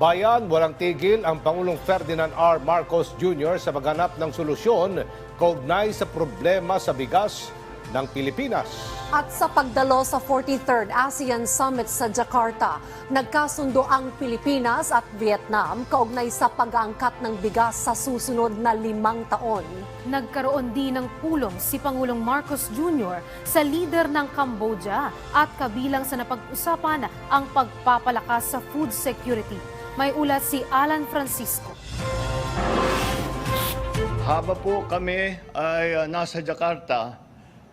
Bayan, walang tigil ang Pangulong Ferdinand R. Marcos Jr. sa maghanap ng solusyon kaugnay sa problema sa bigas ng Pilipinas. At sa pagdalo sa 43rd ASEAN Summit sa Jakarta, nagkasundo ang Pilipinas at Vietnam kaugnay sa pag-aangkat ng bigas sa susunod na limang taon. Nagkaroon din ng pulong si Pangulong Marcos Jr. sa leader ng Cambodia at kabilang sa napag-usapan ang pagpapalakas sa food security. May ulat si Alan Francisco. Haba po kami ay uh, nasa Jakarta,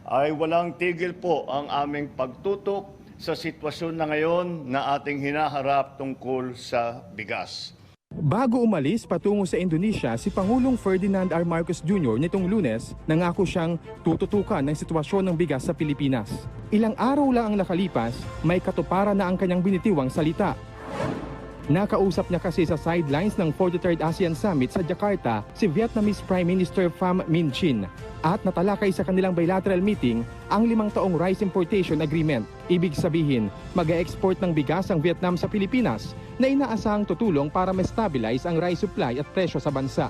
ay walang tigil po ang aming pagtutok sa sitwasyon na ngayon na ating hinaharap tungkol sa bigas. Bago umalis patungo sa Indonesia, si Pangulong Ferdinand R. Marcos Jr. nitong lunes nangako siyang tututukan ng sitwasyon ng bigas sa Pilipinas. Ilang araw lang ang nakalipas, may katuparan na ang kanyang binitiwang salita. Nakausap niya kasi sa sidelines ng 43rd ASEAN Summit sa Jakarta si Vietnamese Prime Minister Pham Minh Chinh at natalakay sa kanilang bilateral meeting ang limang taong rice importation agreement. Ibig sabihin, mag-export ng bigas ang Vietnam sa Pilipinas na inaasahang tutulong para ma-stabilize ang rice supply at presyo sa bansa.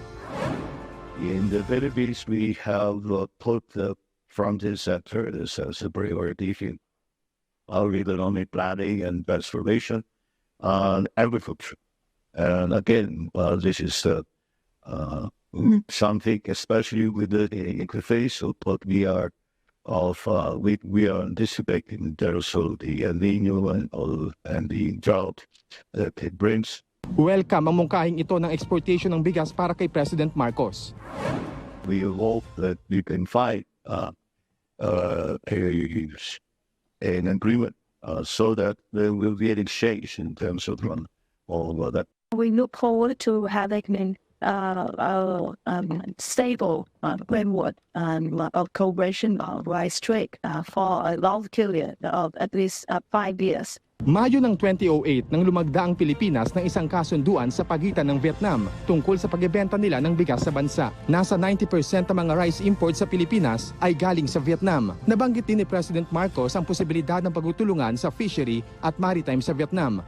In the Philippines, we have put the frontier sector as a priority in our economic planning and transformation and agriculture. And again, uh, this is uh, uh, something, especially with the interface of what we are of uh, we, we are anticipating in terms of the El Nino and, all, and the drought that it brings. Welcome ang mungkahing ito ng exportation ng bigas para kay President Marcos. we hope that we can find uh, uh, a, an agreement uh, so that there will be an exchange in terms of um, all of that. We look forward to having uh, a um, stable uh, framework um, of cooperation of rice trade for a long period of at least uh, five years. Mayo ng 2008 nang lumagda ang Pilipinas ng isang kasunduan sa pagitan ng Vietnam tungkol sa pagbebenta nila ng bigas sa bansa. Nasa 90% ng mga rice imports sa Pilipinas ay galing sa Vietnam. Nabanggit din ni President Marcos ang posibilidad ng pagtutulungan sa fishery at maritime sa Vietnam.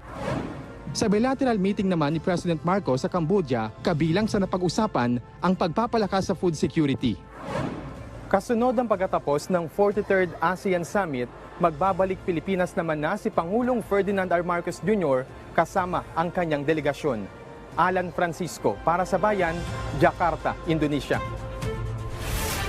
Sa bilateral meeting naman ni President Marcos sa Cambodia, kabilang sa napag-usapan ang pagpapalakas sa food security. Kasunod ang pagkatapos ng 43rd ASEAN Summit, magbabalik Pilipinas naman na si Pangulong Ferdinand R. Marcos Jr. kasama ang kanyang delegasyon. Alan Francisco para sa Bayan, Jakarta, Indonesia.